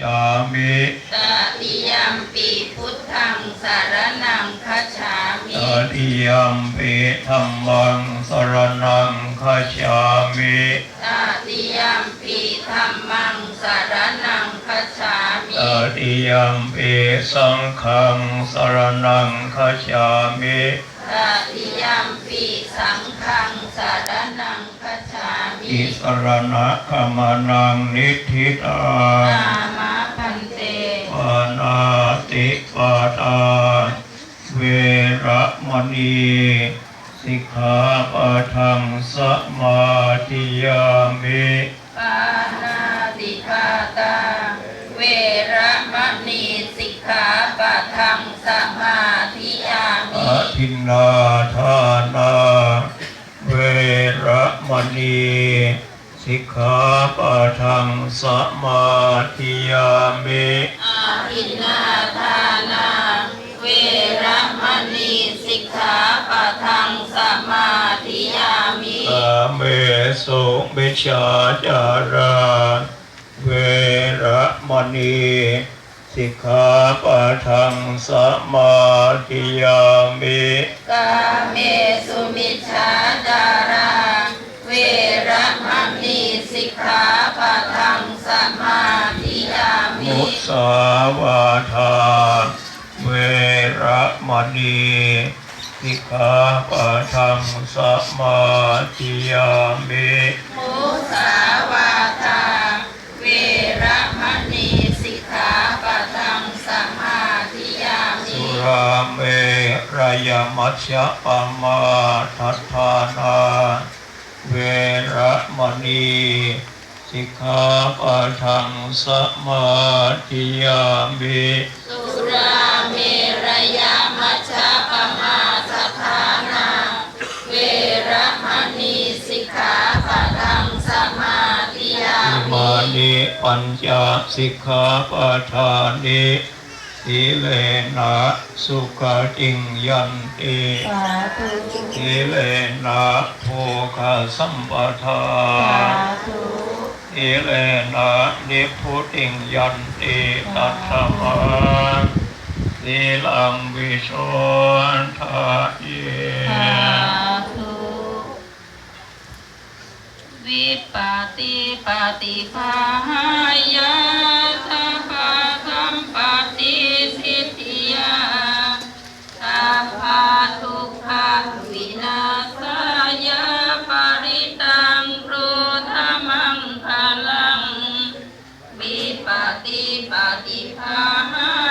ยามิตติยัมปีพุทธังสารนังคัจฉามิตติยัมปิธรรมังสรนังคัจฉามิตติยัมปีธัมมังสารนังคัจฉามิตติยัมปิสังฆังสรนังคัจฉามิตติยัมปีสังฆังสารนังคัจฉามิอิสรณะขมานังนิทิตันาง มาพันเต ปานาติปาตา เวระ มณีสิกขาปะทังสมาธิยามิปานาติปาตา เวระมณีสิกขาปะทังสมาธิยามิอาทินนาทานาเวระมณีสิกขาปะทังสมาธิยามิ สุมิชาจาราเวระมณีสิกขาปะทังสมาธิยามิกาเมสุมิชฌาจาราเวระมณีสิกขาปะทังสมาธิยามิมุสาวาทาเวระมณี สิกขาปะทังสมาธิยามิมุสาวาทาเวระมณีสิกขาปะทังสมาธิยามิสุราเมรยมัชฌะปมาทัฏฐานาเวระมณีสิกขาปะทังสมาธิยามิสุราเมรยา มิมานิปัญจสิกขาปะทานิสีเลนะสุขติงยันติสาธุสีเลนะโภคสัมปทาธุสีเลนะนิพุติงยันติตัตถมาสีลังวิโชทาเย สาธุวิปติ ปฏิภาหายาสัพพะสัมปติสิทธิยาสัพพะทุกขวินาศายาปริตังโปรธมังพลังวิปติปฏิภาหา